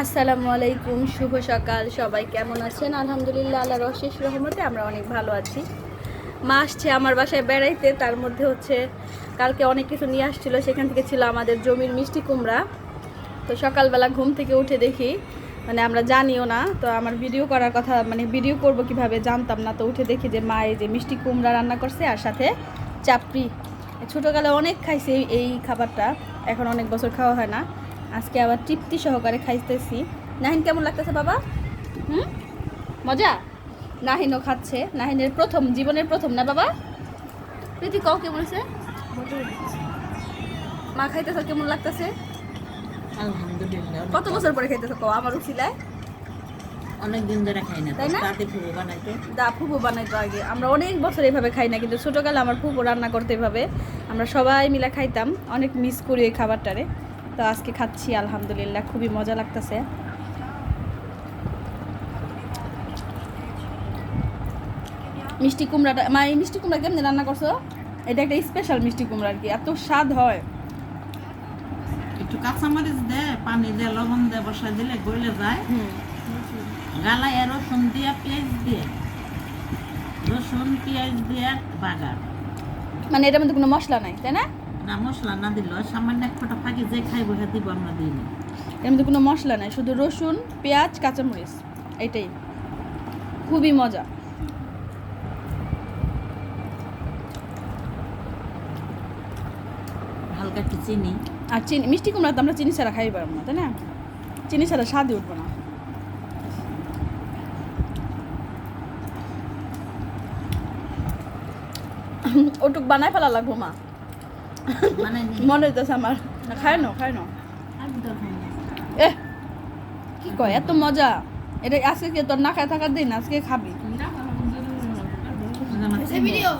আসসালামু আলাইকুম, শুভ সকাল। সবাই কেমন আছেন? আলহামদুলিল্লাহ, আল্লাহর অশেষ রহমতে আমরা অনেক ভালো আছি। মা আসছে আমার বাসায় বেড়াইতে, তার মধ্যে হচ্ছে কালকে অনেক কিছু নিয়ে আসছিল। সেখান থেকে ছিল আমাদের জমির মিষ্টি কুমড়া। তো সকালবেলা ঘুম থেকে উঠে দেখি মানে আমরা জানিও না, তো আমার ভিডিও করার কথা মানে ভিডিও করব কীভাবে জানতাম না, তো উঠে দেখি যে মা এই যে মিষ্টি কুমড়া রান্না করছে, আর সাথে চাপড়ি। ছোটোকালে অনেক খাইছি এই খাবারটা, এখন অনেক বছর খাওয়া হয় না। আজকে আবার তৃপ্তি সহকারে খাইতেছি। নাহিন কেমন লাগতেছে বাবা? হুম? মজা? নাহিনও খাচ্ছে। নাহিনের প্রথম জীবনের প্রথম না বাবা? প্রীতি কও কেমন আছে মা খাইতেছ কেমন লাগতেছে? কত বছর পরে খাইতেছ কও? আমার উচিলায় অনেক দিন ধরে খাই না। তাই না? বানাইতো। দা বানাইতো আগে। আমরা অনেক বছর এইভাবে খাই না কিন্তু ছোটোকালে আমার ফুপু রান্না করতে এভাবে। আমরা সবাই মিলে খাইতাম অনেক মিস করি এই খাবারটারে। তো আজকে খাচ্ছি আলহামদুলিল্লাহ খুবই মজা লাগতেছে। মিষ্টি কুমড়াটা মা এই মিষ্টি কুমড়া কেমনি রান্না করছ? এটা একটা স্পেশাল মিষ্টি কুমড়া আর কি এত স্বাদ হয়। একটু কাঁচামরিচ দে পানি দে লবণ দে বসাই দিলে গইলে যায়। গালায় রসুন দিয়া পেঁয়াজ দিয়ে। রসুন পেঁয়াজ দিয়ে বাগার। মানে এটার মধ্যে কোনো মশলা নাই তাই না? না মশলা না দিল সামান্য এক ফোঁটা ফাঁকি যে খাইব হ্যাঁ দিব আমরা দিই না এর মধ্যে কোনো মশলা নাই শুধু রসুন পেঁয়াজ কাঁচামরিচ এটাই। খুবই মজা। হালকা একটু চিনি। আর চিনি মিষ্টি কুমড়া তো আমরা চিনি ছাড়া খাই পারব না তাই না? চিনি ছাড়া স্বাদই উঠবো না। ওটুক বানাই ফেলা লাগবো মা। মানে মনে হইতেছে আমার। খায় না খায় না। এ কি কয় এত মজা। এটা আজকে কি তোর না খায় থাকার দিন? আজকে খাবি। ভিডিও